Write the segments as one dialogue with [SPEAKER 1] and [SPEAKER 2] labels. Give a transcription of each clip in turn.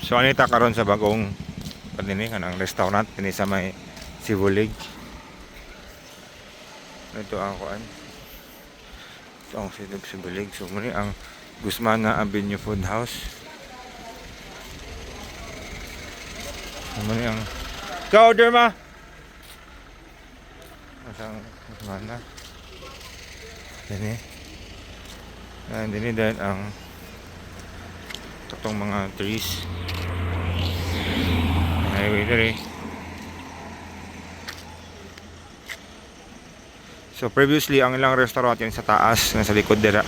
[SPEAKER 1] So anita karon sa bagong kanini kanang restaurant kini sa may Sibulig. Ito ang kuan. Ito ang Silog Sibulig. So muni ang Guzmana Avenue Food House. So muni ang Ka order ma. Masang Guzmana. Dini. And dini dahil ang itong mga trees. Highway diri. So previously ang ilang restaurant yan sa taas nga sa likod dira.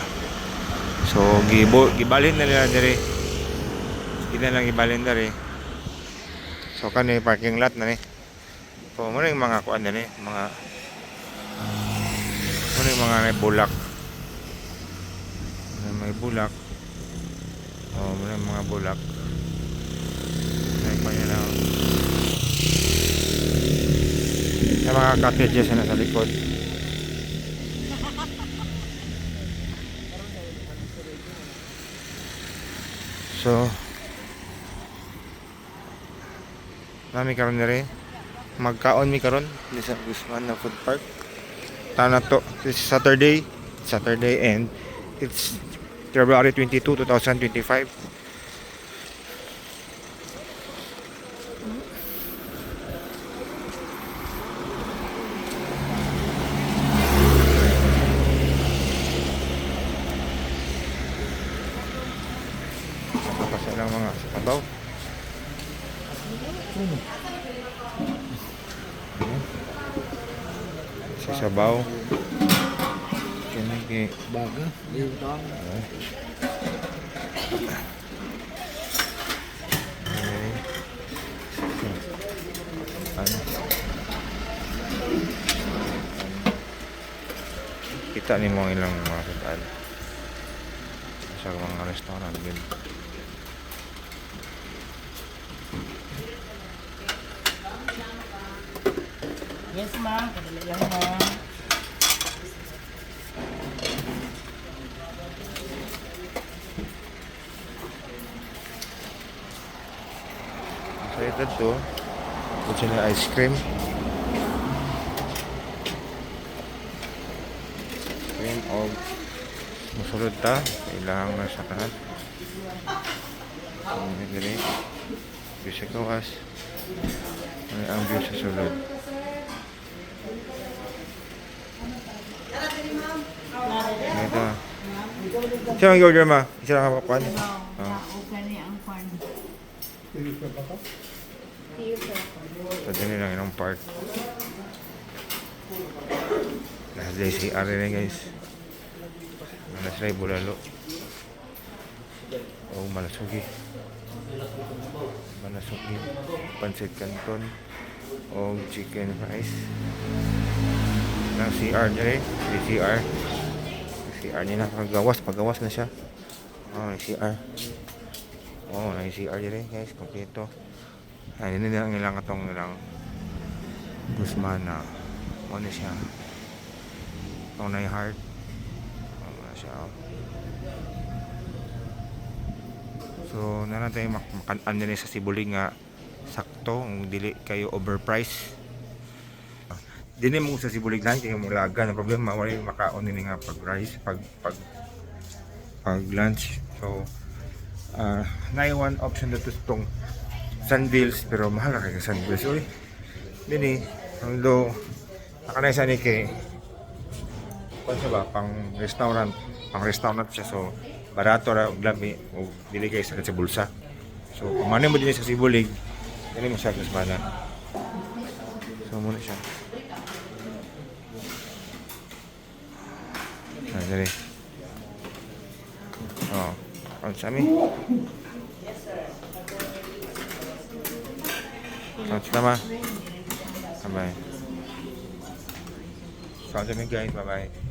[SPEAKER 1] So gibo gibalhin na nila diri. Hindi na lang ibalhin diri. So kani parking lot na ni. So mo yung mga kuan ni, mga mo yung mga may bulak. May bulak. Oh, mo yung mga bulak. May pa yun lang. Sa mga cottages na nasa likod. So, nami karon rin. Magkaon mi karon di sa Guzman na food park. Tana to, this is Saturday, Saturday and it's February 22, 2025. Lang mga sabaw. Sa sabaw. Kini
[SPEAKER 2] Baga.
[SPEAKER 1] Ano kita ni mo ang ilang mga kadal sa mga restaurant din
[SPEAKER 2] Yes, ma'am. Kadali lang, ma'am.
[SPEAKER 1] excited to kung sila ice cream. Cream of musulod ta kailangan na sa kanan ang dili view sa kawas ang view sa sulod ito siya ang order ma isa lang kapakuan
[SPEAKER 2] Oo. Okay ni ang farm.
[SPEAKER 1] So, dyan lang ilang park. Nasa JCR rin guys. Malas rin bulalo. Oh, malasugi. Malasugi. Pancit canton. O chicken fries. Nang CR niya rin. JCR. CR niya na. Pagawas. Na siya. Oh, CR. Oh, nang CR rin guys. Kompleto. Ay, hindi na ilang atong ilang Guzman na ano siya itong na heart ano na siya oh. so na natin mak makan din sa sibulig nga sakto ang dili kayo overpriced Dili mo sa sibulig lang kayo mo laga na problema. Wala yung makaon nini nga pag rice pag pag pag lunch. So uh, na one option na to itong Sunbills pero mahal na kayo Sunbills uy Dini, although nakanay sa ni kay kung ba, pang restaurant pang restaurant siya. So barato ra og lami o dili kay sa sa bulsa so mano mo din sa sibulig dili mo siya kasmana so muna siya dali oh ang sami Thanks naman. Bye-bye. So, guys. Bye-bye.